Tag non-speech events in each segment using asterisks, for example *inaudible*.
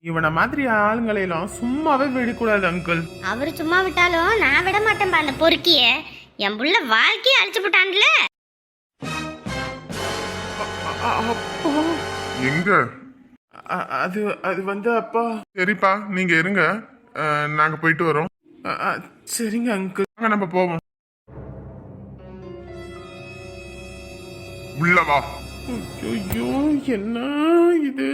இவனை மாதிரி ஆளுங்களை எல்லாம் சும்மாவே விடக்கூடாது அங்கிள் அவர் சும்மா விட்டாலும் நான் விட மாட்டேன்பா அந்த பொறுக்கிய. என் புள்ள வாழ்க்கையை அழிச்சு போட்டான்ல. அப்பா. எங்க? அ- அது அது வந்து அப்பா. சரிப்பா நீங்க இருங்க. அஹ், நாங்க போயிட்டு வரோம். அ- அ, சரிங்க அங்கிள் வாங்க நம்ம போவோம். உள்ள வா. ஐயோ என்ன இது?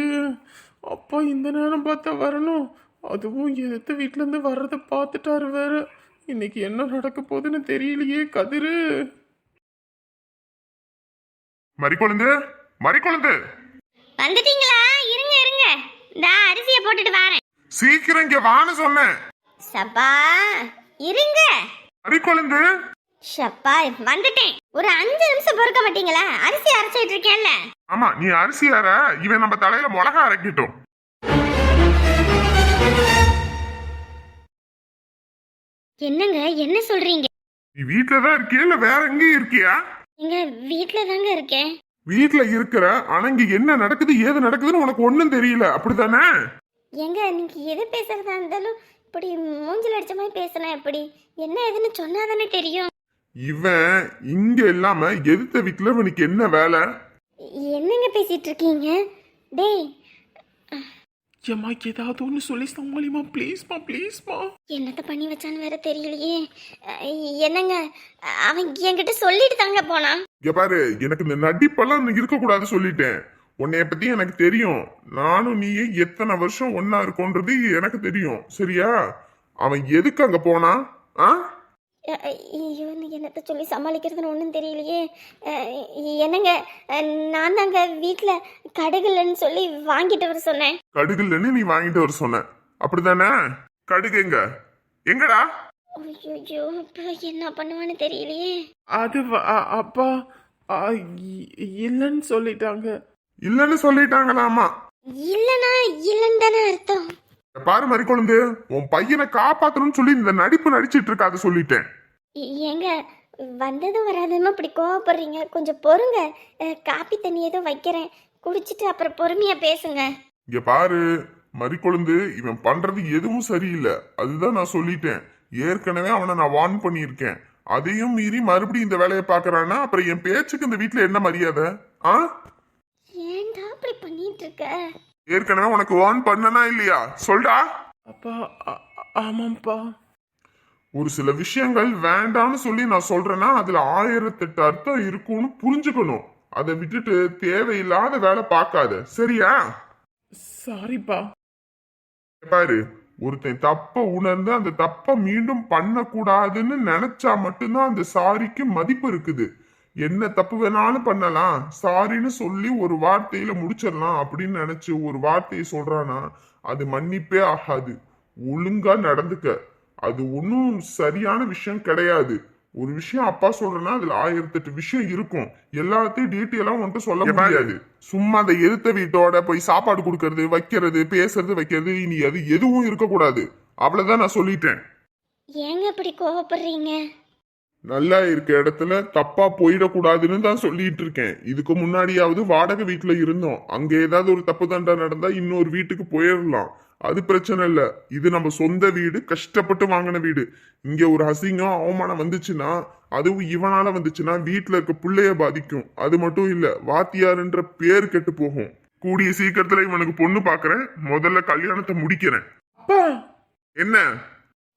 அப்பா இந்த நேரம் பார்த்தா வரணும். அதுவும் எதிர்த்த வீட்ல இருந்து வர்றதை பார்த்துட்டாரு வேற. இன்னைக்கு என்ன நடக்க போகுதுன்னு தெரியலையே கதிரு. மறிக்கொழுந்து மறிக்கொழுந்து. வந்துட்டீங்களா? இருங்க இருங்க. இந்த அரிசியை போட்டுட்டு வரேன். சீக்கிரம் இங்க வான்னு சொன்னேன். சப்பா இருங்க. மறிக்கொழுந்து. ஷப்பா வந்துட்டேன். ஒரு அஞ்சு நிமிஷம் பொறுக்க மாட்டீங்களா? அரிசி அரைச்சிட்டு இருக்கேன்ல. ஆமா நீ அரிசி அற இவன் நம்ம தலையில மிளகா அரைக்கட்டும். என்னங்க என்ன சொல்றீங்க? நீ வீட்டுல தான் இருக்கியா இல்ல வேற எங்கேயும் இருக்கியா? எங்க வீட்ல தாங்க இருக்கேன். வீட்டுல இருக்கிற ஆனா இங்க என்ன நடக்குது ஏது நடக்குதுன்னு உனக்கு ஒண்ணும் தெரியல அப்படிதானே எங்க நீங்க எது பேசுறதா இருந்தாலும் இப்படி மூஞ்சில் அடிச்ச மாதிரி பேசினா எப்படி? என்ன ஏதுன்னு சொன்னாதானே தெரியும். இவன் இங்க இல்லாம எதிர்த்த வீட்டுல இவனுக்கு என்ன வேலை? என்னங்க பேசிட்டு இருக்கீங்க? டேய். ஏம்மா ஏதாவது ஒன்று சொல்லி சமாளிமா ப்ளீஸ்மா ப்ளீஸ்மா என்னத்த பண்ணி வச்சான்னு வேற தெரியலையே. அஹ், என்னங்க? அவன் என்கிட்ட சொல்லிட்டு தாங்க போனான். இங்க பாரு எனக்கு இந்த நடிப்பெல்லாம் இருக்க கூடாது சொல்லிட்டேன். உன்னைய பத்தி எனக்கு தெரியும். நானும் நீயே எத்தனை வருஷம் ஒன்னா இருக்கோன்றது எனக்கு தெரியும். சரியா? அவன் எதுக்கு அங்க போனா ஆ? ஐயோ என்னத்த சொல்லி சமாளிக்கிறதுன்னு ஒன்றும் தெரியலையே. என்னங்க நான் தாங்க வீட்டில் கடுகுலன்னு சொல்லி வாங்கிட்டு வர சொன்னேன். கடுகுலன்னு நீ வாங்கிட்டு வர சொன்ன. அப்படிதானே? கடுகு எங்க? எங்கடா? ஐயோ இப்போ என்ன பண்ணுவான்னு தெரியலையே. அது அப்பா இல்லைன்னு சொல்லிட்டாங்க. இல்லன்னு சொல்லிட்டாங்களாமா? இல்லைனா இல்லைன்னு தானே அர்த்தம். பாரு மறிக்கொழுந்து உன் பையனை காப்பாத்தணும்னு சொல்லி இந்த நடிப்பு நடிச்சிட்டு இருக்காது சொல்லிட்டேன். ஏங்க வந்ததும் வராததுமா இப்படி கோவப்படுறீங்க? கொஞ்சம் பொறுங்க. காப்பி தண்ணி ஏதோ வைக்கிறேன். குடிச்சிட்டு அப்புறம் பொறுமையா பேசுங்க. இங்க பாரு மறிக்கொழுந்து இவன் பண்றது எதுவும் சரியில்லை. அதுதான் நான் சொல்லிட்டேன். ஏற்கனவே அவனை நான் வார்ன் பண்ணியிருக்கேன். அதையும் மீறி மறுபடியும் இந்த வேலையை பார்க்கறான்னா அப்புறம் என் பேச்சுக்கு இந்த வீட்ல என்ன மரியாதை? ஆ? ஏன்டா அப்படி பண்ணிட்டு இருக்க ஏற்கனவே உனக்கு வார்ன் பண்ணனா இல்லையா? சொல்டா. அப்பா ஆமாம்ப்பா. ஒரு சில விஷயங்கள் வேண்டாம்னு சொல்லி நான் சொல்றேன்னா அதுல ஆயிரத்தெட்டு அர்த்தம் இருக்கும்னு புரிஞ்சுக்கணும். அதை விட்டுட்டு தேவையில்லாத வேலை பார்க்காத. சரியா? சாரிப்பா. பாரு ஒருத்தன் தப்ப உணர்ந்து அந்த தப்ப மீண்டும் பண்ணக்கூடாதுன்னு நினைச்சா மட்டும்தான் அந்த சாரிக்கு மதிப்பு இருக்குது. என்ன தப்பு வேணாலும் பண்ணலாம். சாரின்னு சொல்லி ஒரு வார்த்தையில முடிச்சிடலாம் அப்படின்னு நினைச்சு ஒரு வார்த்தையை சொல்றானா அது மன்னிப்பே ஆகாது. ஒழுங்கா நடந்துக்க. அது ஒன்றும் சரியான விஷயம் கிடையாது. ஒரு விஷயம் அப்பா சொல்றேன்னா அதுல ஆயிரத்தெட்டு விஷயம் இருக்கும். எல்லாத்தையும் டீட்டெயிலா வந்துட்டு சொல்ல முடியாது. சும்மா அந்த எதிர்த்த வீட்டோட போய் சாப்பாடு கொடுக்கறது வைக்கிறது பேசுறது வைக்கிறது இனி அது எதுவும் இருக்கக்கூடாது. அவ்வளவுதான் நான் சொல்லிட்டேன். ஏங்க இப்படி கோவப்படுறீங்க? நல்லா இருக்க இடத்துல தப்பா போயிடக்கூடாதுன்னு தான் சொல்லிட்டு இருக்கேன். இதுக்கு முன்னாடியாவது வாடகை வீட்டுல இருந்தோம். அங்க ஏதாவது ஒரு தப்பு தண்டா நடந்தா இன்னொரு வீட்டுக்கு போயிடலாம் அது பிரச்சனை இல்ல. இது நம்ம சொந்த வீடு கஷ்டப்பட்டு வாங்கின வீடு. இங்க ஒரு அசிங்கம் அவமானம் வந்துச்சுன்னா அதுவும் இவனால வந்துச்சுன்னா வீட்டுல இருக்க பிள்ளைய பாதிக்கும். அது மட்டும் இல்ல வாத்தியாருன்ற பேர் கெட்டு போகும். கூடிய சீக்கிரத்துல இவனுக்கு பொண்ணு பாக்குறேன். முதல்ல கல்யாணத்தை முடிக்கிறேன். அப்பா! என்ன?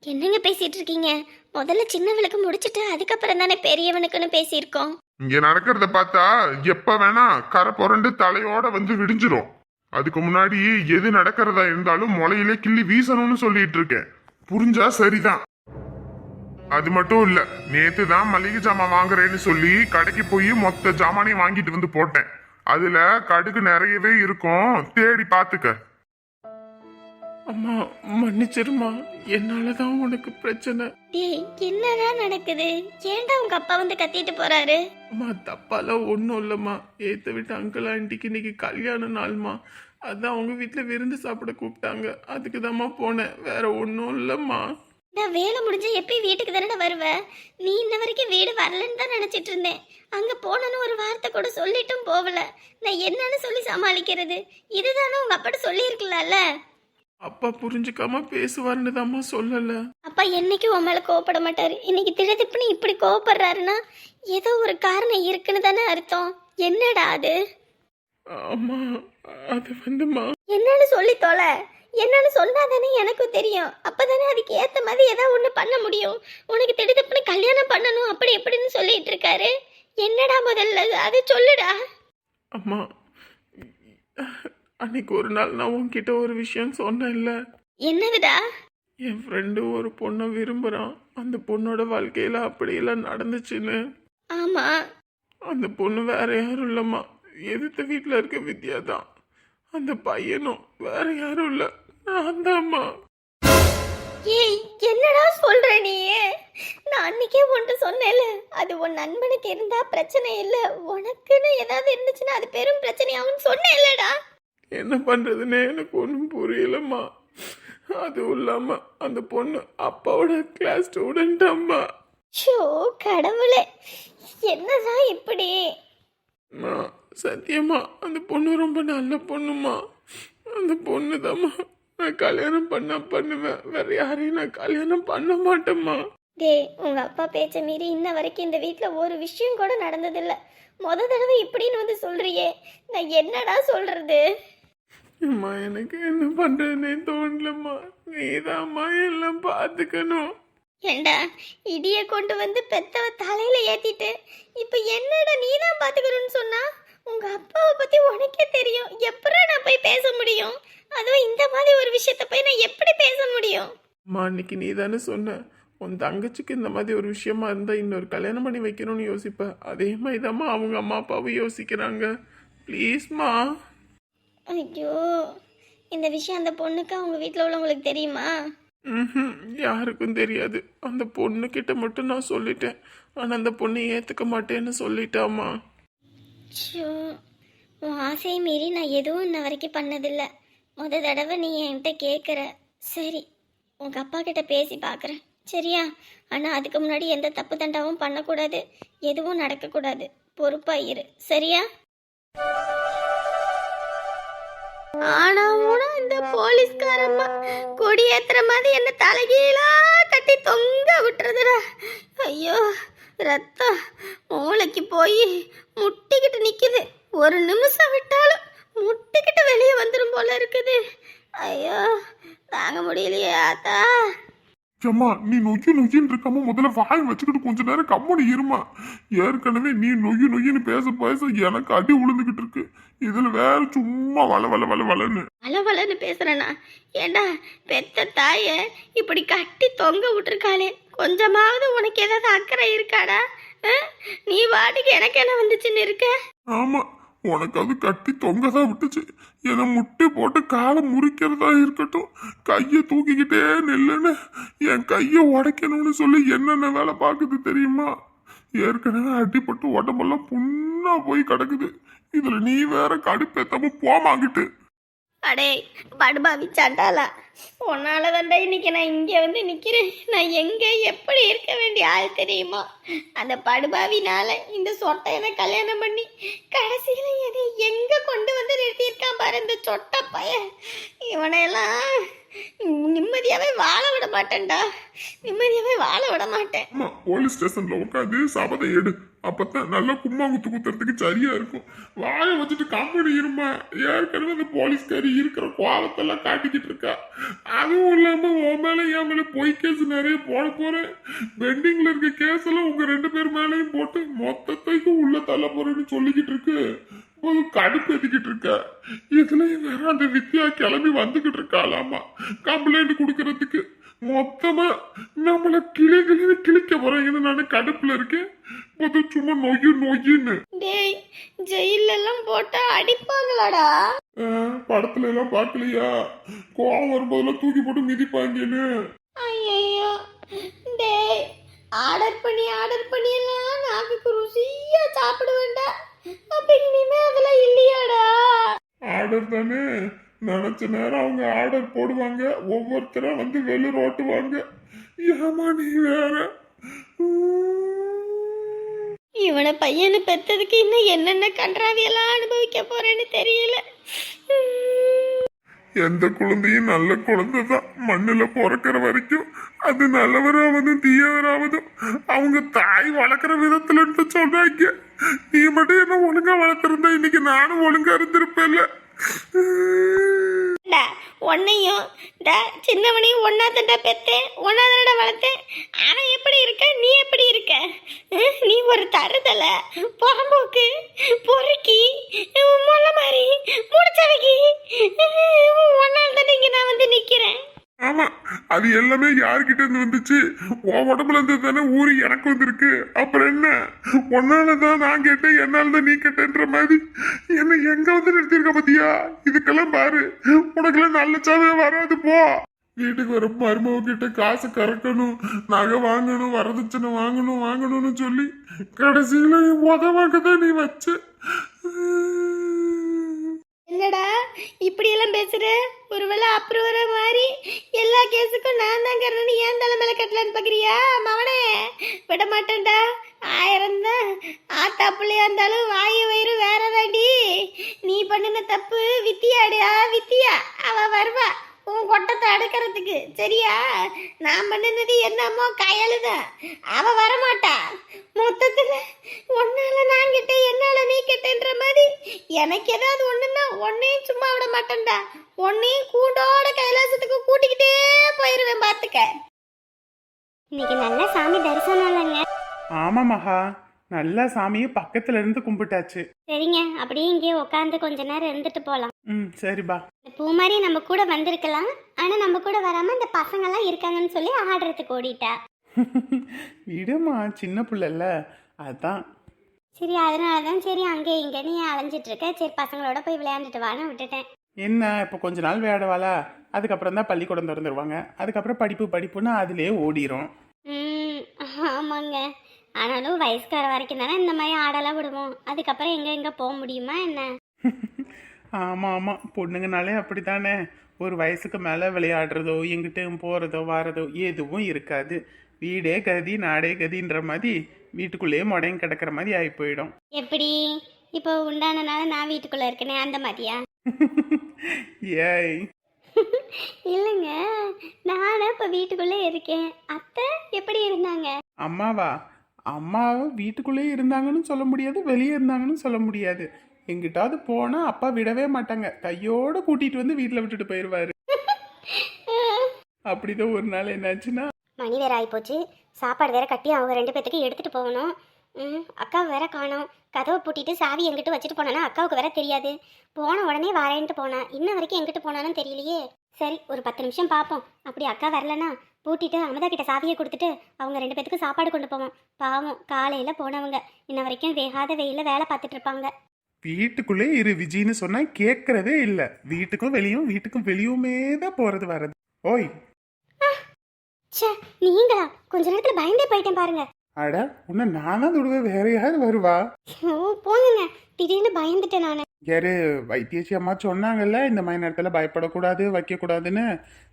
என்னங்க பேசிட்டு இருக்கீங்க? முதல்ல சின்னவளுக்கு முடிச்சிட்டு அதுக்கப்புறம் தானே பெரியவனுக்குன்னு பேசியிருக்கோம். இங்க நடக்கிறத பார்த்தா எப்ப வேணா கரை புரண்டு தலையோட வந்து விடிஞ்சிரும். அதுக்கு முன்னாடி எது நடக்கிறதா இருந்தாலும் முளையிலே கிள்ளி வீசணும்னு சொல்லிட்டு இருக்கேன். புரிஞ்சா சரிதான். அது மட்டும் இல்ல நேத்து தான் மளிகை ஜாமான் வாங்குறேன்னு சொல்லி கடைக்கு போய் மொத்த ஜாமானையும் வாங்கிட்டு வந்து போட்டேன். அதுல கடுகு நிறையவே இருக்கும். தேடி பாத்துக்க. அம்மா மன்னிச்சிருமா. என்னால தான் உனக்கு பிரச்சனை. டேய் என்னதான் நடக்குது? ஏன்டா உங்க அப்பா வந்து கத்திட்டு போறாரு? அம்மா தப்பாலாம் ஒன்றும் இல்லைம்மா. ஏற்ற விட்டு அங்கிள் ஆண்டிக்கு இன்னைக்கு கல்யாண நாள்மா. அதான் அவங்க வீட்டில் விருந்து சாப்பிட கூப்பிட்டாங்க. அதுக்கு தாம்மா போனேன். வேற ஒன்றும் இல்லைம்மா. நான் வேலை முடிஞ்சா எப்பயும் வீட்டுக்கு தானே வருவ? நீ இன்ன வரைக்கும் வீடு வரலன்னு தான் நினைச்சிட்டு இருந்தேன். அங்க போனேன்னு ஒரு வார்த்தை கூட சொல்லிட்டும் போகல. நான் என்னன்னு சொல்லி சமாளிக்கிறது? இதுதானே உங்க அப்பாட்ட சொல்லியிருக்கலாம்ல? அப்பா புரிஞ்சுக்காம பேசுவாருன்னு தாம்மா சொல்லல. அப்பா என்னைக்கும் உன் மேலே கோவப்பட மாட்டாரு. இன்னைக்கு திடதிப்புன்னு இப்படி கோவப்படுறாருன்னா ஏதோ ஒரு காரணம் இருக்குன்னு தானே அர்த்தம். என்னடா அது? ஆமா அது வந்துமா என்னன்னு சொல்லி தொலை. என்னன்னு சொன்னா தானே எனக்கும் தெரியும். அப்பதானே அதுக்கு ஏத்த மாதிரி ஏதாவது ஒண்ணு பண்ண முடியும். உனக்கு திடுதப்புன்னு கல்யாணம் பண்ணணும் அப்படி எப்படின்னு சொல்லிட்டு இருக்காரு. என்னடா முதல்ல அது சொல்லுடா. அம்மா அன்னைக்கு ஒரு நாள் நான் உன்கிட்ட ஒரு விஷயம் சொன்னேன்ல. என்னதுடா? என் ஃப்ரெண்டு ஒரு பொண்ணை விரும்புகிறான் அந்த பொண்ணோட வாழ்க்கையில் அப்படியெல்லாம் நடந்துச்சுன்னு. ஆமா. அந்த பொண்ணு வேற யாரும் இல்லைம்மா. எதிர்த்த வீட்டில் இருக்க வித்யா தான். அந்த பையனும் வேற யாரும் இல்லை. நான் தான்மா. ஏய் என்னடா சொல்ற நீ? நான் அன்னைக்கே ஒன்று சொன்னேன்ல அது உன் நண்பனுக்கு இருந்தா பிரச்சனை இல்லை. உனக்குன்னு ஏதாவது இருந்துச்சுன்னா அது பெரும் பிரச்சனையாகும் சொன்னேன்லடா. என்ன பண்ணுறதுன்னு எனக்கு ஒன்றும் புரியலம்மா. அதுவும் இல்லாமல் அந்த பொண்ணு அப்பாவோட கிளாஸ் ஸ்டூடெண்ட் அம்மா. ஷோ கடவுளே. என்னதான் இப்படி? அம்மா சத்தியமா அந்த பொண்ணு ரொம்ப நல்ல பொண்ணுமா அந்த பொண்ணு தாம்மா நான் கல்யாணம் பண்ண பண்ணுவேன். வேற யாரையும் நான் கல்யாணம் பண்ண மாட்டேம்மா. டேய் உங்க அப்பா பேச்ச மீறி இன்ன வரைக்கும் இந்த வீட்ல ஒரு விஷயம் கூட நடந்ததில்ல. முத தடவை இப்படின்னு வந்து சொல்றியே. நான் என்னடா சொல்றது? அம்மா எனக்கு என்ன பண்றதுன்னே தோணலம்மா. நீதாம்மா எல்லாம் பார்த்துக்கணும் ஏண்டா இடிய கொண்டு வந்து பெத்தவ தலையில ஏத்திட்டு இப்ப என்னடா நீ தான் பாத்துக்கணும்னு சொன்னா? உங்க அப்பாவை பத்தி உனக்கே தெரியும். எப்படா நான் போய் பேச முடியும்? அதுவும் இந்த மாதிரி ஒரு விஷயத்த போய் நான் எப்படி பேச முடியும்? அம்மா அன்னைக்கு நீ தானே சொன்ன. உன் தங்கச்சிக்கு இந்த மாதிரி ஒரு விஷயமா இருந்தா இன்னொரு கல்யாணம் பண்ணி வைக்கணும்னு யோசிப்ப. அதே மாதிரி தாம்மா அவங்க அம்மா அப்பாவும் யோசிக்கிறாங்க. ப்ளீஸ்மா ஐயோ இந்த விஷயம் அந்த பொண்ணுக்கு அவங்க வீட்டில் உள்ளவங்களுக்கு தெரியுமா? ம்ஹும். யாருக்கும் தெரியாது. அந்த பொண்ணு கிட்ட மட்டும் நான் சொல்லிட்டேன். ஆனா அந்த பொண்ணு ஏத்துக்க மாட்டேன்னு சொல்லிட்டாமா ஷோ உன் ஆசையை மீறி நான் எதுவும் இன்ன வரைக்கும் பண்ணதில்ல. முத தடவை நீ என்கிட்ட கேட்குற சரி உங்கள் அப்பா கிட்ட பேசி பார்க்குறேன் சரியா? ஆனால் அதுக்கு முன்னாடி எந்த தப்பு தண்டாவும் பண்ணக்கூடாது. எதுவும் நடக்கக்கூடாது. பொறுப்பாக இரு. சரியா? ஆனா கூட இந்த போலீஸ்காரம்மா. கொடி ஏத்துற மாதிரி என்ன தலைகீழா கட்டி தொங்க விட்டுறதுடா. ஐயோ ரத்தம் மூளைக்கு போய் முட்டிக்கிட்டு நிக்குது. ஒரு நிமிஷம் விட்டாலும் முட்டிக்கிட்டு வெளியே வந்துடும் போல இருக்குது. ஐயோ தாங்க முடியலையே ஆத்தா. ஏம்மா நீ நொய்யு நொய்யின்னு இருக்காம முதல்ல வாய் வச்சுக்கிட்டு கொஞ்ச நேரம் கம்முனு இருமா. ஏற்கனவே நீ நொய்யு நொய்யின்னு பேச பேச எனக்கு அடி உளுந்துகிட்டு இருக்கு. இதுல வேற சும்மா வள வள வள வளன்னு. வளவளன்னு பேசுறேனா? ஏண்டா பெத்த தாய இப்படி கட்டி தொங்க விட்டுருக்காளே. கொஞ்சமாவது உனக்கு ஏதாவது அக்கறை இருக்காடா? நீ வாட்டுக்கு எனக்கு என்ன வந்துச்சுன்னு இருக்க? ஆமா உனக்கு அது கட்டி தொங்கதான் விட்டுச்சு. என்னை முட்டி போட்டு காலை முறிக்கிறதா இருக்கட்டும். கையை தூக்கிக்கிட்டே நில்லுன்னு என் கையை உடைக்கணும்னு சொல்லி என்னென்ன வேலை பார்க்குது தெரியுமா? ஏற்கனவே அடிபட்டு உடம்பெல்லாம் புண்ணா போய் கிடக்குது. இதில் நீ வேற கடுப்பேத்தாம போமாங்கிட்டு. அடே படுபாவி சண்டாலா உன்னால தாண்டா இன்னைக்கு நான் இங்கே வந்து நிற்கிறேன் நான் எங்கே எப்படி இருக்க வேண்டிய ஆள் தெரியுமா? அந்த படுபாவினால இந்த சொட்டையனை கல்யாணம் பண்ணி கடைசியில் என்னை எங்கே கொண்டு வந்து நிறுத்தியிருக்கான் பாரு இந்த சொட்டை பையன். இவனையெல்லாம் நிம்மதியாவே வாழ விட மாட்டேன்டா. நிம்மதியாவே வாழ விட மாட்டேன். ஆமா போலீஸ் ஸ்டேஷன்ல உட்காந்து சபதம் எடு. அப்பதான் நல்லா கும்மாங்குத்து குத்துறதுக்கு சரியா இருக்கும். வாய வச்சுட்டு கம்பெனி இருமா? ஏற்கனவே அந்த போலீஸ்காரி இருக்கிற கோலத்தெல்லாம் காட்டிக்கிட்டு இருக்கா. அதுவும் இல்லாம உன் மேல என் மேல பொய் கேஸ் நிறைய போட போறேன். பெண்டிங்ல இருக்க கேஸ் எல்லாம் உங்க ரெண்டு பேர் மேலையும் போட்டு மொத்தத்தைக்கும் உள்ள தள்ள போறேன்னு சொல்லிக்கிட்டு இருக்கு. கடுப்பு எத்திக்கிட்டு இருக்க? இதுலயும் வேற அந்த வித்யா கிளம்பி வந்துகிட்டு இருக்காளாமா? கம்ப்ளைண்ட் கொடுக்கறதுக்கு மொத்தமா நம்மள கிளி கிளி கிழிக்க போறாங்கன்னு நான் கடுப்புல இருக்கேன். போது சும்மா நொய்யு நொய்யுன்னு. டேய் ஜெயிலெல்லாம் போட்டா அடிப்பாங்களாடா? படத்துல எல்லாம் பார்க்கலையா? கோவம் வரும்போதெல்லாம் தூக்கி போட்டு மிதிப்பாங்கன்னு. ஐயோ டேய் ஆர்டர் பண்ணி ஆர்டர் பண்ணி எல்லாம் நாக்குக்கு ருசியா சாப்பிட வேண்டாம் அப்ப இனிமே அதெல்லாம் இல்லையாடா? ஆர்டர் தானே. நினைச்ச நேரம் அவங்க ஆர்டர் போடுவாங்க. ஒவ்வொருத்தரா வந்து வெளில ஓட்டுவாங்க ஏமா நீ வேற. இவனை பையனை பெத்ததுக்கு இன்னும் என்னென்ன கன்றாவியெல்லாம் அனுபவிக்க போறேன்னு தெரியல. எந்த குழந்தையும் நல்ல குழந்தை தான். மண்ணுல பிறக்கிற வரைக்கும் அது நல்லவராவதும் தீயவராவதும். அவங்க தாய் வளர்க்குற விதத்துல இருந்து சொல்றாங்க. நீ மட்டும் என்ன ஒழுங்கா வளர்த்துருந்தா இன்னைக்கு நானும் ஒழுங்கா இருந்திருப்பேன்ல? டா உன்னையும் டா சின்னவனையும் ஒன்னா தண்டா பெத்தேன் ஒன்னா தண்டா வளர்த்தேன். அவன் எப்படி இருக்க? நீ எப்படி இருக்க? நீ ஒரு தருதல. பாம்போக்கு பொறுக்கி முல்லை மாதிரி முடிச்சவைக்கு ஒன்னால் தானே இங்க நான் வந்து நிக்கிறேன். ஆமா. அது எல்லாமே யார்கிட்ட இருந்து வந்துச்சு? உன் உடம்புல இருந்து தானே ஊறி எனக்கு வந்திருக்கு. அப்புறம் என்ன? உன்னாலதான் நான் கேட்டேன் என்னால தான் நீ கேட்டேன்ற மாதிரி. என்ன எங்க வந்து நிறுத்திருக்க பத்தியா? இதுக்கெல்லாம் பாரு. உனக்கெல்லாம் நல்ல சாவே வராது போ. வீட்டுக்கு வர மருமக கிட்ட காசு கறக்கணும் நகை வாங்கணும் வரதட்சணை வாங்கணும் வாங்கணும்னு சொல்லி கடைசியில உதவாக்க தான் நீ வச்ச என்னடா இப்படி எல்லாம் பேசுற? ஒருவேளை அப்புறம் வர மாதிரி எல்லா கேஸுக்கும் நான் தான் கரணி ஏன் தலைமையில கட்டலான்னு பாக்குறியா மவனே? விட மாட்டேன்டா. ஆயிரம் தான். ஆத்தா பிள்ளையா இருந்தாலும் வாயு வயிறு வேற தாண்டி நீ பண்ணின தப்பு வித்தியாடியா வித்தியா. அவ வருவா. உன் கொட்டத்தை அடக்கிறதுக்கு சரியா? நான் பண்ணினது என்னமோ கயலுதான் அவ வரமாட்டா. மொத்தத்துல உன்னால நான் கிட்ட என்னால நீ கிட்டன்ற மாதிரி எனக்கு ஏதாவது ஒண்ணுன்னா உன்னையும் சும்மா விட மாட்டேன்டா. உன்னையும் கூண்டோட கைலாசத்துக்கு கூட்டிக்கிட்டே போயிருவேன் பாத்துக்க. இன்னைக்கு நல்ல சாமி தரிசனம் இல்லைங்க? ஆமா மகா. நல்லா சாமியை பக்கத்துல இருந்து கும்பிட்டாச்சு. சரிங்க அப்படியே இங்கே உட்காந்து கொஞ்ச நேரம் இருந்துட்டு போலாம். ம் சரிப்பா. இந்த பூமாரி நம்ம கூட வந்திருக்கலாம். ஆனா நம்ம கூட வராம இந்த பசங்கெல்லாம் இருக்காங்கன்னு சொல்லி ஆடுறதுக்கு ஓடிட்டா. விடுமா சின்ன புள்ளல்ல. அதான். சரி அதனால தான் சரி அங்கே இங்கே நீ அலைஞ்சிட்டு இருக்க. சரி பசங்களோட போய் விளையாண்டுட்டு வான்னு விட்டுட்டேன். என்ன இப்போ கொஞ்ச நாள் விளையாடுவாளா? அதுக்கப்புறம் தான் பள்ளிக்கூடம் திறந்துருவாங்க. அதுக்கப்புறம் படிப்பு படிப்புன்னு அதுலயே ஓடிரும். ம் ஆமாங்க. ஆனாலும் வயசுக்கார வரைக்கும் தானே இந்த மாதிரி ஆடலாம் விடுவோம். அதுக்கப்புறம் எங்கே எங்கே போக முடியுமா என்ன? *laughs* ஆமா ஆமா. பொண்ணுங்கனாலே அப்படித்தானே. ஒரு வயசுக்கு மேலே விளையாடுறதோ எங்கிட்டும் போகிறதோ வாரதோ எதுவும் இருக்காது. வீடே கதி நாடே கதின்ற மாதிரி வீட்டுக்குள்ளேயே முடையும் கிடக்கிற மாதிரி ஆகி போயிடும். எப்படி? இப்போ உண்டானனால நான் வீட்டுக்குள்ளே இருக்கனே அந்த மாதிரியா? ஏய். *laughs* இல்லைங்க. நானும் இப்போ வீட்டுக்குள்ளே இருக்கேன். அத்தை எப்படி இருந்தாங்க? அம்மாவா? அம்மாவும் வீட்டுக்குள்ளேயே இருந்தாங்கன்னு சொல்ல முடியாது வெளியே இருந்தாங்கன்னு சொல்ல முடியாது. எங்கிட்டாவது போனா அப்பா விடவே மாட்டாங்க. கையோட கூட்டிட்டு வந்து வீட்டில் விட்டுட்டு போயிடுவாரு அப்படிதான் ஒரு நாள் என்னாச்சுன்னா? மணி வேற ஆகிப்போச்சு சாப்பாடு வேற கட்டி அவங்க ரெண்டு பேத்துக்கு எடுத்துட்டு போகணும். ம் அக்கா வேற காணோம். கதவை பூட்டிட்டு சாவி எங்கிட்ட வச்சுட்டு போனானா அக்காவுக்கு வேற தெரியாது. போன உடனே வரேன்ட்டு போனா. இன்ன வரைக்கும் எங்கிட்ட போனாலும் தெரியலையே. சரி ஒரு பத்து நிமிஷம் பார்ப்போம் அப்படி அக்கா வரலனா பூட்டிட்டு அமுதா கிட்ட சாவியை கொடுத்துட்டு அவங்க ரெண்டு பேத்துக்கு சாப்பாடு கொண்டு போவோம். பாவம் காலையில போனவங்க. இன்ன வரைக்கும் வேகாத வெயில வேலை பார்த்துட்டு இருப்பாங்க. வீட்டுக்குள்ளே இரு விஜின்னு சொன்னா கேட்கறதே இல்ல. வீட்டுக்கும் வெளியும் வீட்டுக்கும் வெளியுமே தான் போறது வர்றது ஓய். நீங்களா? கொஞ்ச நேரத்துல பயந்தே போயிட்டேன் பாருங்க. அட உன்னை நான் தொடுவேன் வேற யாரு வருவா? ஓ போங்க திடீர்னு பயந்துட்டேன் நான். யாரு வைத்தியச்சி அம்மா சொன்னாங்கல்ல இந்த மாதிரி நேரத்துல பயப்படக்கூடாது வைக்கக்கூடாதுன்னு.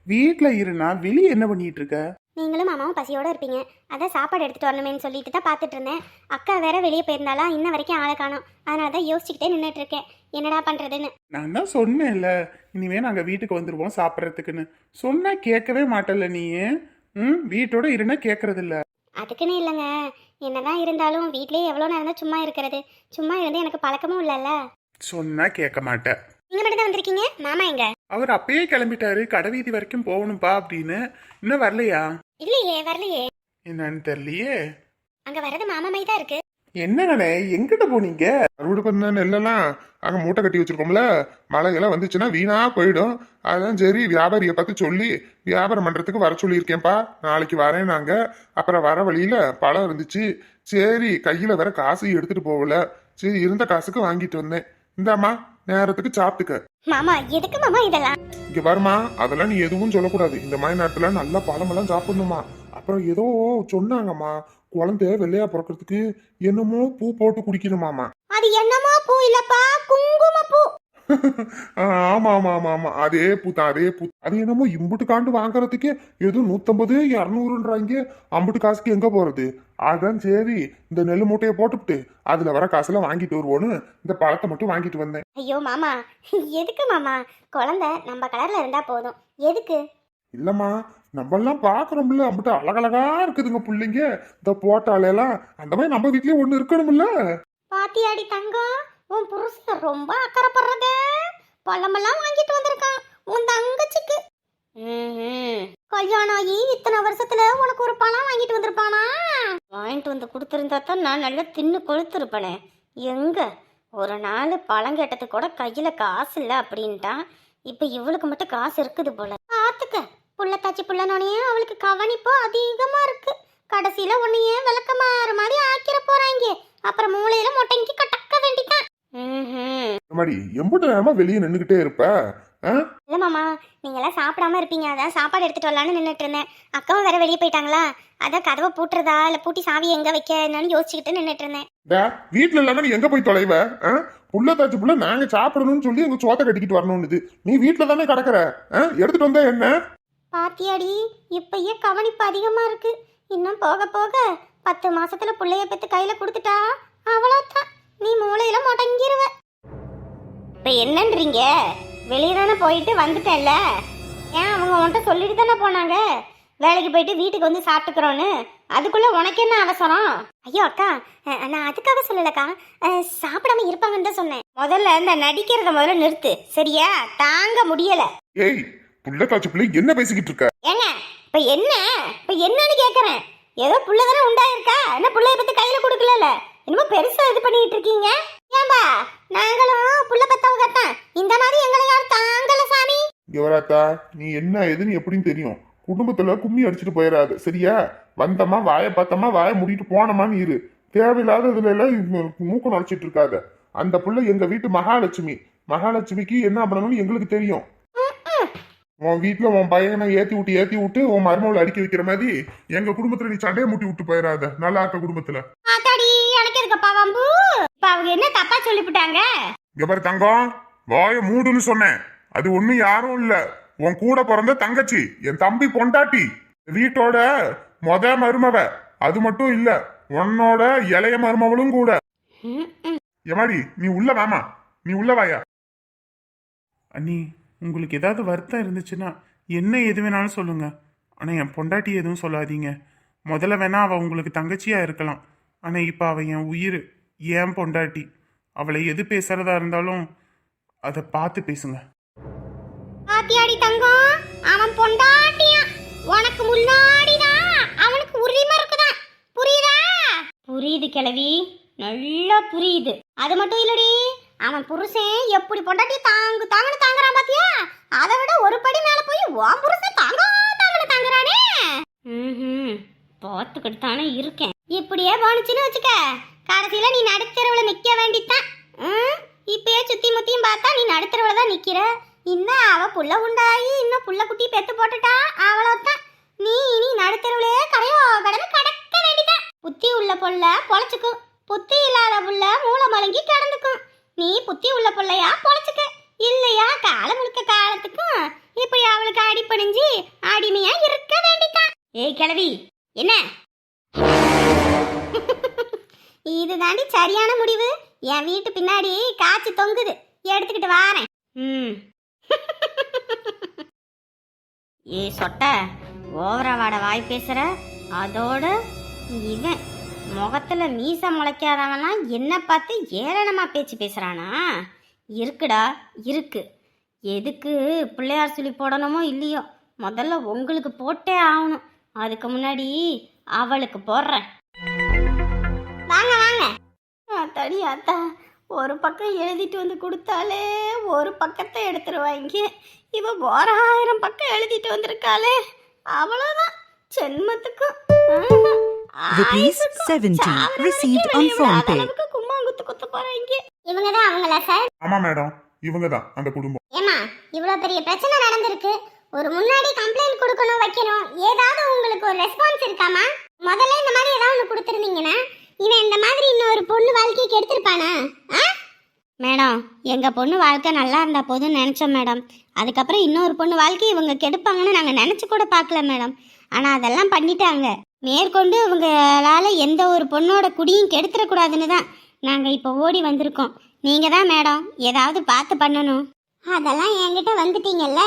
வீட்டுல இருனா வெளியே என்ன பண்ணிட்டு இருக்க? நீங்களும் மாமாவும் பசியோட இருப்பீங்க. அதான் சாப்பாடு எடுத்துட்டு வரணுமேன்னு சொல்லிட்டு தான் பார்த்துட்டு இருந்தேன். அக்கா வேற வெளியே போயிருந்தாலா இன்ன வரைக்கும் ஆளை காணோம். அதனால தான் யோசிச்சுக்கிட்டே நின்றுட்டு இருக்கேன். என்னடா பண்றதுன்னு. நான் தான் சொன்னேன்ல இனிமே நாங்க வீட்டுக்கு வந்துருவோம் சாப்பிட்றதுக்குன்னு. சொன்னா கேட்கவே மாட்டல நீ ம் வீட்டோட இருனா கேட்கறது இல்ல அதுக்குன்னு இல்லைங்க. என்னதான் இருந்தாலும் வீட்லயே எவ்வளோ நேரம் சும்மா இருக்கிறது. சும்மா இருந்து எனக்கு பழக்கமும் இல்லைல்ல. சொன்னா கேட்க மாட்டேன். நீங்க மட்டும் தான் வந்திருக்கீங்க? மாமா எங்க? அவர் அப்பயே கிளம்பிட்டாரு. கடைவீதி வரைக்கும் போகணும்பா அப்படின்னு. இன்னும் வரலையா? இல்லையே வரலையே. என்னன்னு தெரியலையே. அங்க வரது மாமா மாதிரி தான் இருக்கு. என்னங்கண்ணே எங்கிட்ட போனீங்க? அறுவடை பண்ண நெல்லெல்லாம் அங்க மூட்டை கட்டி வச்சிருக்கோம்ல. மழையெல்லாம் வந்துச்சுன்னா வீணா போயிடும். அதான் சரி வியாபாரியை பார்த்து சொல்லி வியாபாரம் பண்றதுக்கு வர சொல்லியிருக்கேன்ப்பா. நாளைக்கு வரேன் நாங்க. அப்புறம் வர வழியில பழம் இருந்துச்சு. சரி கையில வேற காசு எடுத்துட்டு போகல. சரி இருந்த காசுக்கு வாங்கிட்டு வந்தேன். இந்தாம்மா. நேரத்துக்கு சாப்பிட்டுக்க. மாமா எதுக்கு மாமா இதெல்லாம்? இங்க வருமா அதெல்லாம் நீ எதுவும் சொல்லக்கூடாது. இந்த மாதிரி நேரத்துல நல்ல பழமெல்லாம் சாப்பிடணுமா? அப்புறம் ஏதோ சொன்னாங்கம்மா குழந்தை வெள்ளையா பிறக்கிறதுக்கு என்னமோ பூ போட்டு குடிக்கணுமாமா அது என்னமோ பூ இல்லப்பா குங்கும பூ ஆமா ஆமா ஆமா ஆமா. அதே பூத்தா அதே பூ அது என்னமோ இம்புட்டு காண்டு வாங்குறதுக்கே ஏதோ நூத்தம்பது இரநூறுன்றாங்க அம்புட்டு காசுக்கு எங்க போறது? அதான் சரி. இந்த நெல் மூட்டையை போட்டுவிட்டு அதுல வர காசுல வாங்கிட்டு வருவோன்னு இந்த பழத்தை மட்டும் வாங்கிட்டு வந்தேன். ஐயோ மாமா. எதுக்கு மாமா? குழந்தை நம்ம கலர்ல இருந்தா போதும். எதுக்கு? இல்லம்மா நம்மெல்லாம் பாக்குறோம்ல. அம்பிட்டு அழகழகா இருக்குதுங்க பிள்ளைங்க. இந்த போட்டாலெல்லாம் அந்த மாதிரி நம்ம வீட்லயும் ஒண்ணு இருக்கணும்ல. பாத்தியாடி தங்கம். உன் புருஷன் ரொம்ப அக்கறைப்படுறது. பழமெல்லாம் வாங்கிட்டு வந்திருக்கான். உன் தங்கச்சிக்கு. கல்யாணம் ஆகி இத்தனை வருஷத்துல உனக்கு ஒரு பழம் வாங்கிட்டு வந்திருப்பானா? வாங்கிட்டு வந்து கொடுத்துருந்தா தான் நான் நல்லா தின்னு கொளுத்திருப்பனே. எங்க? ஒரு நாள் பழம் கேட்டதுக்கு கூட கையில காசு இல்லை அப்படின்ட்டான். இப்ப இவளுக்கு மட்டும் காசு இருக்குது போல. பாத்துக்க. புள்ளத்தாச்சி புள்ளனோனையே அவளுக்கு கவனிப்பு அதிகமா இருக்கு. கடைசியில உன்னையே விளக்கமாறு மாதிரி ஆக்கிர போறாங்க அப்புறம் மூளையில மொட்டைக்கு கட்டக்க வேண்டிதான். மாதிரி எம்புட்டு நேரமா வெளியே நின்றுகிட்டே இருப்ப? இல்ல மாமா நீங்களாம் சாப்பிடாம இருப்பீங்க. அதான் சாப்பாடு எடுத்துட்டு வரலான்னு நின்றுட்டு இருந்தேன் அக்காவும் வேற வெளியே போயிட்டாங்களா? அதான் கதவை பூட்டுறதா? இல்ல பூட்டி சாவி எங்க வைக்க? என்னன்னு யோசிச்சுக்கிட்டு நின்றுட்டு இருந்தேன் டா, வீட்ல இல்லாம நீ எங்க போய் தொலைவ? புள்ள தாச்சு புள்ள நாங்க சாப்பிடணும்னு சொல்லி எங்க சோத்தை கட்டிக்கிட்டு வரணும்னு நீ வீட்ல தானே கிடக்குற? எடுத்துட்டு வந்தா என்ன? பாத்தியாடி இப்பயே கவனிப்பு அதிகமா இருக்கு. இன்னும் போக போக பத்து மாசத்துல புள்ளைய பெத்து கையில கொடுத்துட்டா? அவ்வளோதான் நீ மூளையில முடங்கிருவ. இப்ப என்னன்றீங்க? வெளியே தானே போயிட்டு வந்துட்டேன்ல. ஏன் அவங்க உன்கிட்ட சொல்லிட்டு தானே போனாங்க? வேலைக்கு போயிட்டு வீட்டுக்கு வந்து சாப்பிட்டுக்கிறோன்னு. அதுக்குள்ள உனக்கு என்ன அவசரம்? ஐயோ அக்கா அஹ், நான் அதுக்காக சொல்லலக்கா. அஹ், சாப்பிடாம இருப்பாங்கன்னு தான் சொன்னேன். முதல்ல இந்த நடிக்கிறத முதல்ல நிறுத்து. சரியா? தாங்க முடியல. ஏய் புள்ள தாச்சு பிள்ளை என்ன பேசிக்கிட்டு இருக்க? ஏங்க இப்ப என்ன? இப்ப என்னன்னு கேக்குறேன். ஏதோ புள்ள தானே உண்டாயிருக்கா? என்ன புள்ளைய பத்தி கையில கொடுக்கல என்னமோ பெருசா இது பண்ணிட்டு இருக்கீங்க? ஏன்பா? நாங்களும் புள்ள பத்தவங்க தான். இந்த மாதிரி எங்களை யாரும் தாங்கல சாமி. யுவராத்தா நீ என்ன ஏதுன்னு எப்படின்னு தெரியும். குடும்பத்துல கும்மி அடிச்சுட்டு போயிடாது சரியா? வந்தமா வாயை பார்த்தமா வாயை மூடிட்டு போனமான்னு இரு. தேவையில்லாத இதுல எல்லாம் மூக்கம் நுழைச்சிட்டு இருக்காத. அந்த புள்ள எங்க வீட்டு மகாலட்சுமி. மகாலட்சுமிக்கு என்ன பண்ணணும்னு எங்களுக்கு தெரியும். உன் வீட்டுல உன் பையனை ஏத்தி விட்டு ஏத்தி விட்டு உன் மருமகளை அடிக்க வைக்கிற மாதிரி எங்க குடும்பத்துல நீ சண்டையை முட்டி விட்டு போயிடாத நல்லா இருக்க குடும்பத்துல. எனக்கு இருக்கப்பா வம்பு? இப்ப அவங்க என்ன தப்பா சொல்லிவிட்டாங்க இங்க பாரு தங்கம் வாய மூடுன்னு சொன்னேன். அது ஒண்ணும் யாரும் இல்ல. உன் கூட பிறந்த தங்கச்சி என் தம்பி பொண்டாட்டி. வீட்டோட மொத மருமவ. அது மட்டும் இல்ல உன்னோட இளைய மருமவளும் கூட. எமாடி நீ உள்ள வாமா நீ உள்ள வாயா. அண்ணி உங்களுக்கு ஏதாவது வருத்தம் இருந்துச்சுன்னா என்ன எது வேணாலும் சொல்லுங்க. ஆனால் என் பொண்டாட்டி எதுவும் சொல்லாதீங்க. முதல்ல வேணால் அவள் உங்களுக்கு தங்கச்சியாக இருக்கலாம். ஆனால் இப்போ அவள் என் உயிர் ஏன் பொண்டாட்டி. அவளை எது பேசுறதா இருந்தாலும் அதை பார்த்து பேசுங்க. பாத்தியாடி தங்கம்? அவன் பொண்டாட்டியான் உனக்கு முன்னாடிதான் அவனுக்கு உரிமை இருக்குதான் புரியுதா? புரியுது கிழவி. நல்லா புரியுது. அது மட்டும் இல்லடி. அவன் புருஷன் எப்படி பொண்டாட்டி தாங்கு தாங்கன்னு தாங்குறான் பாத்தியா? அதை விட ஒரு படி மேல போய் உன் புருஷன் தாங்க தாங்கன்னு தாங்குறானே. ம் பார்த்துக்கிட்டு தானே இருக்கேன். இப்படியே போனுச்சுன்னு வச்சுக்க. கடைசியில நீ நடுத்தரவுல நிக்க வேண்டித்தான். ம், இப்பயே சுத்தி முத்தியும் பார்த்தா நீ நடுத்தரவுல தான் நிக்கிற. இன்னும் அவ புள்ள உண்டாயி இன்னும் புள்ள குட்டி பெத்து போட்டுட்டா. அவ்வளவுதான். நீ இனி நடுத்தரவுலே கடையோ கடனை கடக்க வேண்டிதான். புத்தி உள்ள புள்ள பொழைச்சுக்கும். புத்தி இல்லாத புள்ள மூளை மலங்கி கிடந்துக்கும். நீ புத்தி உள்ள பிள்ளையா பொழைச்சிக்க. இல்லையா? காலம் முழுக்க காலத்துக்கும் இப்படி அவளுக்கு அடிப்பணிஞ்சு அடிமையா இருக்க வேண்டிதான். ஏய் கிழவி என்ன? இது தாண்டி சரியான முடிவு. என் வீட்டு பின்னாடி காய்ச்சி தொங்குது. எடுத்துக்கிட்டு வாரேன். ம். ஏ சொட்ட ஓவரா வாட வாய் பேசுற? அதோட இவன். முகத்துல மீச முளைக்காதவன்லாம் என்ன பார்த்து ஏளனமா பேச்சு பேசுறானா? இருக்குடா இருக்கு. எதுக்கு பிள்ளையார் சொல்லி போடணுமோ இல்லையோ? முதல்ல உங்களுக்கு போட்டே ஆகணும். அதுக்கு முன்னாடி அவளுக்கு போடுறேன். வாங்க வாங்க. அத்தாடி அத்தா ஒரு பக்கம் எழுதிட்டு வந்து கொடுத்தாலே ஒரு பக்கத்தை எடுத்துருவாங்க இவ ஓராயிரம் பக்கம் எழுதிட்டு வந்திருக்காளே. அவ்வளோதான் ஜென்மத்துக்கும் Rupees 70 received on phone pay. கும்மாங்குத்து குத்த போறாங்க. இவங்க தான் அவங்களா சார் ஆமா மேடம் இவங்க தான் அந்த குடும்பம். ஏமா இவ்வளோ பெரிய பிரச்சனை நடந்திருக்கு. ஒரு முன்னாடி கம்ப்ளைண்ட் கொடுக்கணும் வைக்கணும். ஏதாவது உங்களுக்கு ஒரு ரெஸ்பான்ஸ் இருக்காமா? முதல்ல இந்த மாதிரி ஏதாவது ஒன்று கொடுத்துருந்தீங்கன்னா இவன் இந்த மாதிரி இன்னொரு பொண்ணு வாழ்க்கைக்கு எடுத்திருப்பானா? ஆ? மேடம் எங்கள் பொண்ணு வாழ்க்கை நல்லா இருந்தால் போதும்னு நினச்சோம் மேடம். அதுக்கப்புறம் இன்னொரு பொண்ணு வாழ்க்கை இவங்க கெடுப்பாங்கன்னு நாங்கள் நினச்சி கூட பார்க்கல மேடம். ஆனால் அதெல்லாம் பண்ணிட்டாங்க. மேற்கொண்டு இவங்களால எந்த ஒரு பொண்ணோட குடியும் கெடுத்துடக்கூடாதுன்னு தான் நாங்கள் இப்போ ஓடி வந்திருக்கோம். நீங்கள் தான் மேடம் ஏதாவது பார்த்து பண்ணணும். அதெல்லாம் என்கிட்ட வந்துட்டீங்கல்ல?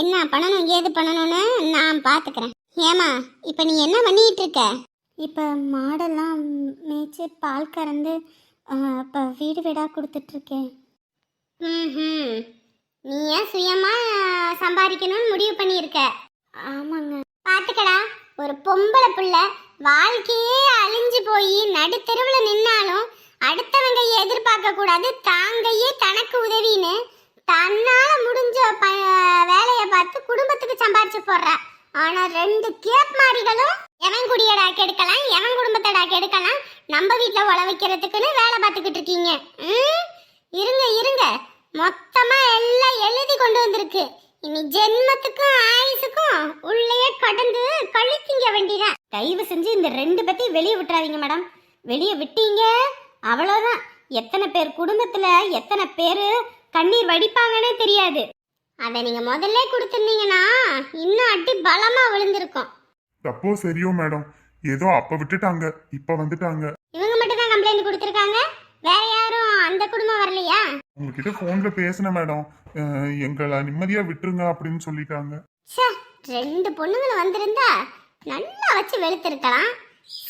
என்ன பண்ணணும் ஏது பண்ணணும்னு நான் பார்த்துக்கிறேன். ஏமா இப்போ நீ என்ன பண்ணிட்டு இருக்க இப்போ மாடெல்லாம் மேய்ச்சி பால் கறந்து இப்போ வீடு வீடாக கொடுத்துட்ருக்கேன். ம் நீ ஏன் சுயமா சம்பாதிக்கணும்னு முடிவு பண்ணியிருக்க? ஆமாங்க. பார்த்துக்கடா. ஒரு பொம்பளை புள்ள வாழ்க்கையே அழிஞ்சு போய் நடுத்தெருவில் நின்னாலும் அடுத்தவங்க எதிர்பார்க்க கூடாது தாங்கையே தனக்கு உதவின்னு தன்னால முடிஞ்ச ப வேலையை பார்த்து குடும்பத்துக்கு சம்பாரிச்சு போடுற. ஆனா ரெண்டு கேப் மாறிகளும் எவன் குடியடா கெடுக்கலாம் எவன் குடும்பத்தடா கெடுக்கலாம் நம்ம வீட்டில் உழ வைக்கிறதுக்குன்னு வேலை பார்த்துக்கிட்டு இருக்கீங்க. ம்? இருங்க இருங்க. மொத்தமா எல்லாம் எழுதி கொண்டு வந்திருக்கு. இனி ஜென்மத்துக்கும் ஆயுசுக்கும் உள்ளேயே கடந்து கழித்தீங்க வேண்டியதான் தயவு செஞ்சு இந்த ரெண்டு பத்தி வெளியே விட்டுறாதீங்க மேடம். வெளியே விட்டீங்க அவ்வளோதான் எத்தனை பேர் குடும்பத்துல எத்தனை பேர் கண்ணீர் வடிப்பாங்கன்னே தெரியாது. அதை நீங்க முதல்ல கொடுத்துருந்தீங்கன்னா இன்னும் அடி பலமா விழுந்திருக்கும். தப்போ சரியோ மேடம். ஏதோ அப்ப விட்டுட்டாங்க இப்ப வந்துட்டாங்க. இவங்க மட்டும் தான் கம்ப்ளைண்ட் கொடுத்துருக்காங்க. வேற யாரும் அந்த குடும்பம் வரலையா உங்ககிட்ட போன்ல பேசின மேடம் எங்களை நிம்மதியா விட்டுருங்க அப்படின்னு சொல்லிட்டாங்க. ரெண்டு பொண்ணுங்களை வந்திருந்தா நல்லா வச்சு வெளுத்திருக்கலாம்.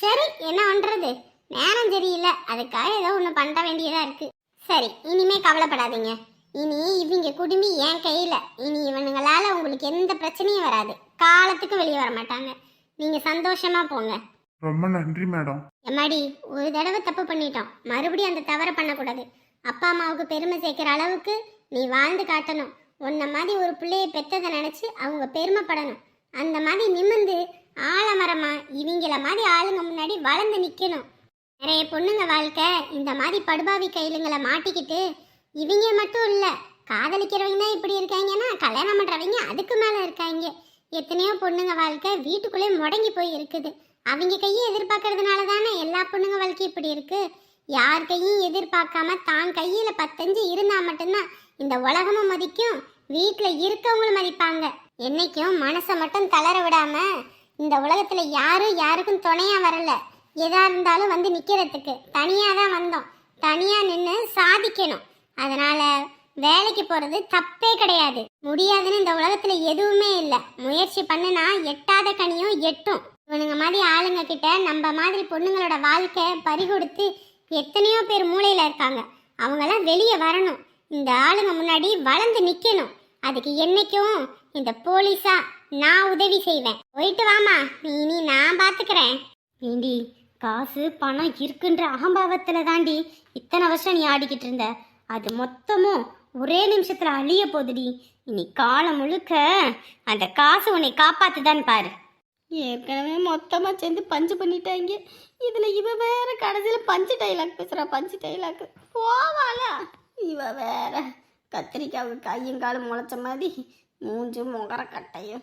சரி என்ன பண்றது? நேரம் சரியில்லை. அதுக்காக ஏதோ ஒன்று பண்ண வேண்டியதா இருக்கு. சரி இனிமே கவலைப்படாதீங்க. இனி இவங்க குடும்பி என் கையில. இனி இவனுங்களால உங்களுக்கு எந்த பிரச்சனையும் வராது. காலத்துக்கு வெளியே வர மாட்டாங்க. நீங்க சந்தோஷமா போங்க. ரொம்ப நன்றி மேடம் எம்மாடி ஒரு தடவை தப்பு பண்ணிட்டோம். மறுபடியும் அந்த தவறை பண்ணக்கூடாது. அப்பா அம்மாவுக்கு பெருமை சேர்க்குற அளவுக்கு நீ வாழ்ந்து காட்டணும். உன்ன மாதிரி ஒரு பிள்ளைய பெற்றதை நினச்சி அவங்க பெருமைப்படணும். அந்த மாதிரி நிமிர்ந்து ஆலமரமா இவங்கள மாதிரி ஆளுங்க முன்னாடி வளர்ந்து நிற்கணும் நிறைய பொண்ணுங்க வாழ்க்கை இந்த மாதிரி படுபாவி கையிலுங்களை மாட்டிக்கிட்டு இவங்க மட்டும் இல்லை காதலிக்கிறவங்க தான் இப்படி இருக்காங்கன்னா கல்யாணம் பண்ணுறவங்க அதுக்கு மேலே இருக்காங்க. எத்தனையோ பொண்ணுங்க வாழ்க்கை வீட்டுக்குள்ளே முடங்கி போய் இருக்குது. அவங்க கையை எதிர்பார்க்கறதுனால தானே எல்லா பொண்ணுங்க வாழ்க்கை இப்படி இருக்குது யார் கையும் எதிர்பார்க்காம தான் கையில பத்தஞ்சு இருந்தா மட்டும்தான் இந்த உலகமும் மதிக்கும். வீட்டில் இருக்கவங்களும் மதிப்பாங்க. என்னைக்கும் மனசை மட்டும் தளர விடாம இந்த உலகத்துல யாரும் யாருக்கும் துணையா வரல. எதா இருந்தாலும் வந்து நிக்கிறதுக்கு. தனியா தான் வந்தோம். தனியா நின்று சாதிக்கணும். அதனால வேலைக்கு போறது தப்பே கிடையாது. முடியாதுன்னு இந்த உலகத்துல எதுவுமே இல்லை. முயற்சி பண்ணுனா எட்டாத கனியும் எட்டும். இவனுங்க மாதிரி ஆளுங்க கிட்ட நம்ம மாதிரி பொண்ணுங்களோட வாழ்க்கை பறி கொடுத்து எத்தனையோ பேர் மூளையில் இருக்காங்க. அவங்கெல்லாம் வெளியே வரணும். இந்த ஆளுங்க முன்னாடி வளர்ந்து நிற்கணும் அதுக்கு என்னைக்கும் இந்த போலீஸா நான் உதவி செய்வேன். போயிட்டு வாமா நீ நீ நான் பார்த்துக்கிறேன் ஏண்டி காசு பணம் இருக்குன்ற அகம்பாவத்தில் தாண்டி இத்தனை வருஷம் நீ ஆடிக்கிட்டு இருந்த. அது மொத்தமும் ஒரே நிமிஷத்தில் அழிய போகுதுடி இனி காலம் முழுக்க அந்த காசு உன்னை காப்பாத்துதான் பாரு. ஏற்கனவே மொத்தமாக சேர்ந்து பஞ்சு பண்ணிட்டாங்க. இதில் இவ வேற கடைசியில் பஞ்சு டைலாக் பேசுகிறா பஞ்சு டைலாக் போவாளா? இவ வேற கத்திரிக்காவுக்கு கையும் காலும் முளைச்ச மாதிரி மூஞ்சும் முகர கட்டையும்.